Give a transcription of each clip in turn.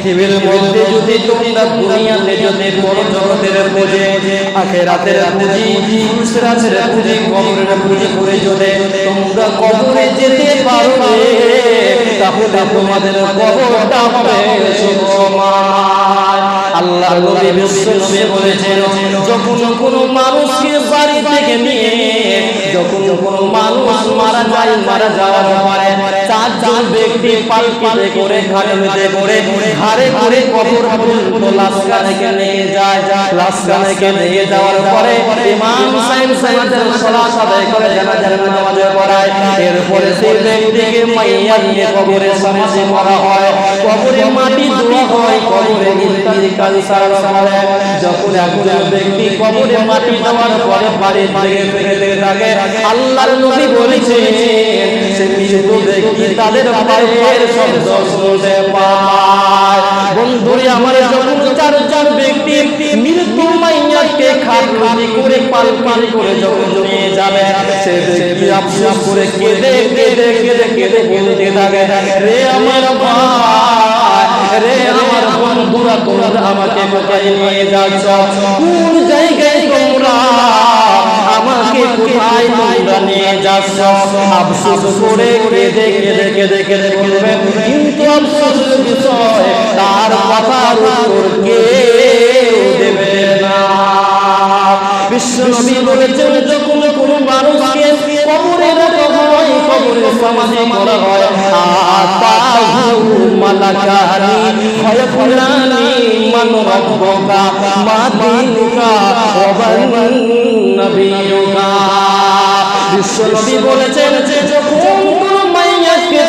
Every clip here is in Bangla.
পৃথিবীর মধ্যে যদি তোমরা দুনিয়াতে যদি বড় জগতের পূজে আখেরাতের পুঁজি ফুলসরাতের পুঁজি, কবরের পুঁজি করে যদি তোমরা কবরে যেতে পারো তাহলে তোমাদের কবরটা হবে সুসমান আল্লাহ নবী বিশ্ব নবী বলেছেন, যখন কোনো মানুষকে বাড়ি থেকে নিয়ে, যখন কোনো মানুষ মারা যায়, মারা যাওয়ার পরে চারজন ব্যক্তি পালকিতে করে ঘাড়ে করে ঘাড়ে করে কবর পর্যন্ত লাশখানাকে নিয়ে যায়। লাশখানাকে নিয়ে যাওয়ার পরে ইমাম সাহেব সাহেবের সালাত আদায় করে জানাজার নামাজে পড়ায় এরপরে সেই ব্যক্তিকে মাইয়া নিয়ে কবরে সমাজে করা হয়। কবরে মাটি দেওয়া হয় কবরে ইত্যাদি কাজ সারা করে যখন একজন ব্যক্তি কবরে মাটি দেওয়ার পরে বাড়ি ফিরে থাকে আল্লাহর নবী বলেছেন সে মৃত ব্যক্তি তাদের পায়ের শব্দ শুনতে পায়। বন্ধুরে আমার যখন চার চার ব্যক্তি মৃত্যু মাইয়াকে খাট খালি করে পাল পাল করে যখন নিয়ে যাবে সে ব্যক্তি আফসোস করে কেঁদে কেঁদে কেঁদে কেঁদে থাকে রে আমার ভাই রে আমার বন্ধুরা তোমরা আমাকে কোথায় নিয়ে যাচ্ছ কোন জায়গায় তোমরা আমাকে কোথায় তোমরা নিয়ে যাচ্ছ আফসোস করে কেঁদে কেঁদে কেঁদে কেঁদে বলবে কিন্তু আফসোসের বিষয় তার কথার উত্তর কেউ দেবে না বিশ্বনবী বলেছেন যখন কোনো মানুষকে কবরে রাখা হয় কবরে সমাধি করা হয় আতাহু মালাকানি খয়ফুলানি মান রাব্বুকা মা দিনুকা ওয়া মান নবিয়ুকা বিশ্বনবী বলেছেন যে যখন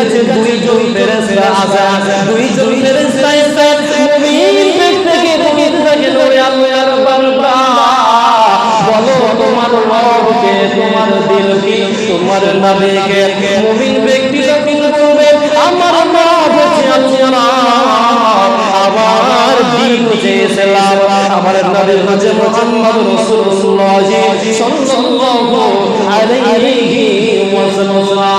কাছে দুইজন ফেরেশতা আছে দুইজন ফেরেশতা এসে মুমিন ব্যক্তিকে বলতে থাকে ওরে আল্লাহর বান্দা বলো, তোমার রবকে, তোমার দিলকে, তোমার নবীকে, মুমিন ব্যক্তি যখন বলবে, আমার রব হচ্ছে আল্লাহ, আমার দিন হচ্ছে ইসলাম, আমার নবী হচ্ছে মুহাম্মদ রাসূলুল্লাহ, সাল্লাল্লাহু আলাইহি ওয়াসাল্লাম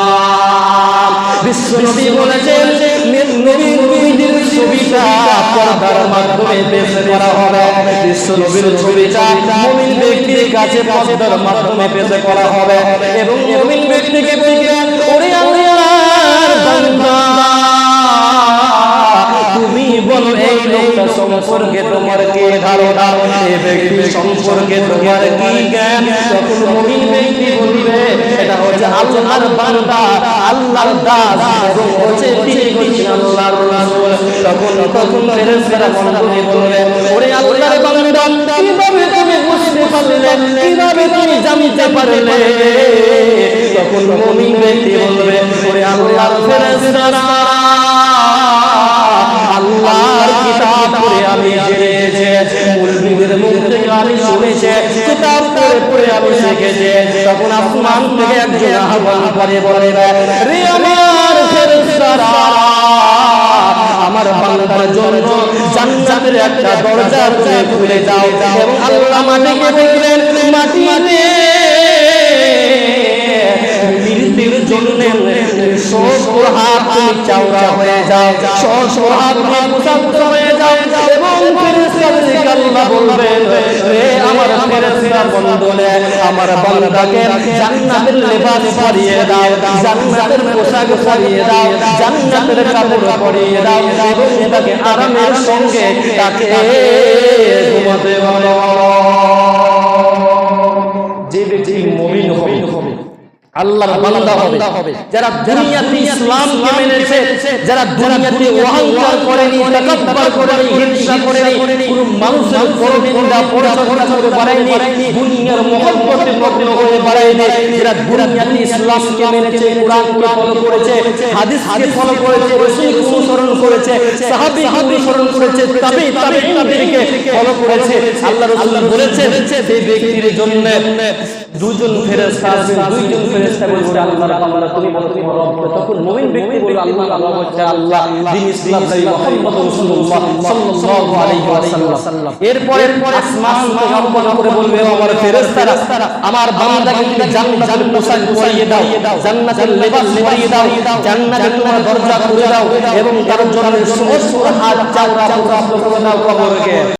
বিশ্বনবী বলেছেন নবী নবীদের ছবিটা পর্দার মাধ্যমে পেশ করা হবে। বিশ্বনবীর ছবিটা মুমিন ব্যক্তির কাছে পর্দার মাধ্যমে পেশ করা হবে। এবং মুমিন ব্যক্তিকে ওরে আল্লাহর তুমি বলো, এই লোকটা সম্পর্কে তোমার কি ধারণা? এই ব্যক্তি সম্পর্কে তোমার কি জ্ঞান? তখন মুমিন ব্যক্তি বলবে, এটা হচ্ছে আল্লাহর বান্দা, আল্লাহর দাস, এবং হচ্ছে তিনি আল্লাহর রাসূল। তখন তখন ফেরেশতারা বন্ধুকে বলবে ওরে আল্লাহর বান্দা, কীভাবে তুমি বুঝতে পারলে, কীভাবে তুমি জানতে পারলে? তখন মুমিন ব্যক্তি বলবে, ওরে আল্লাহর ফেরেশতারা পড়ে আমি শিখেছে তখন আসমান থেকে একজন আহ্বান করে বলে রে আমার আমার বান্দার জন্য জান্নাতের একটা দরজা তুমি খুলে দাও এবং আল্লাহ মাটিকে বললেন মাটি রে মৃত্যুর জন্য তুমি চাওড়া হয়ে যাও সব হাত মুসাদ্দ হয়ে যাও এবং ফেরেশতাদেরকে ফেরেশতার বন্ধনে আমার বান্দাকে জান্নাতের লেবাস পরিয়ে দাও, জান্নাতের পোশাক পরিয়ে দাও, জান্নাতের কাপড় পরিয়ে দাও এবং তাকে আরামের সঙ্গে তাকে ঘুমাতে বলো। আল্লাহর বান্দা হবে। যারা দুনিয়াতে ইসলামকে মেনেছে যারা দুনিয়াতে অহংকার করেনি তাকাব্বর করেনি হিংসা করেনি কোনো মানুষের পরনিন্দা পরচর্চা করে বাড়ায়নি দুনিয়ার মহব্বতে মগ্ন হয়ে বাড়ায়নি যারা দুনিয়াতে ইসলামকে মেনেছে কোরআনকে ফলো করেছে হাদিসকে ফলো করেছে রাসূলকে অনুসরণ করেছে সাহাবী অনুসরণ করেছে তাবে তাবে তাদেরকে ফলো করেছে আল্লাহ রাসূল বলেছেন সেই ব্যক্তির জন্য দুজন ফেরেশতা আছে দুইজন ফেরেশতা বলছে আল্লাহর বান্দা তুমি বলো তুমি বলো তখন মুমিন ব্যক্তি বলল আল্লাহ আল্লাহ হচ্ছে আল্লাহ দিন ইসলাম নবী মুহাম্মদ রাসূলুল্লাহ সাল্লাল্লাহু আলাইহি ওয়াসাল্লাম এরপরে আসমান থেকে আহ্বান করে বলবে আমার ফেরেশতারা আমার বান্দাকে তুমি জান্নাতুল মুসান করিয়ে দাও জান্নাতুল লিবাস পরিয়ে দাও জান্নাতে তোমার দরজা খুলে দাও এবং তার জন্য সমস্ত হাত চাওড়া পুরা করে। দাও কবরকে।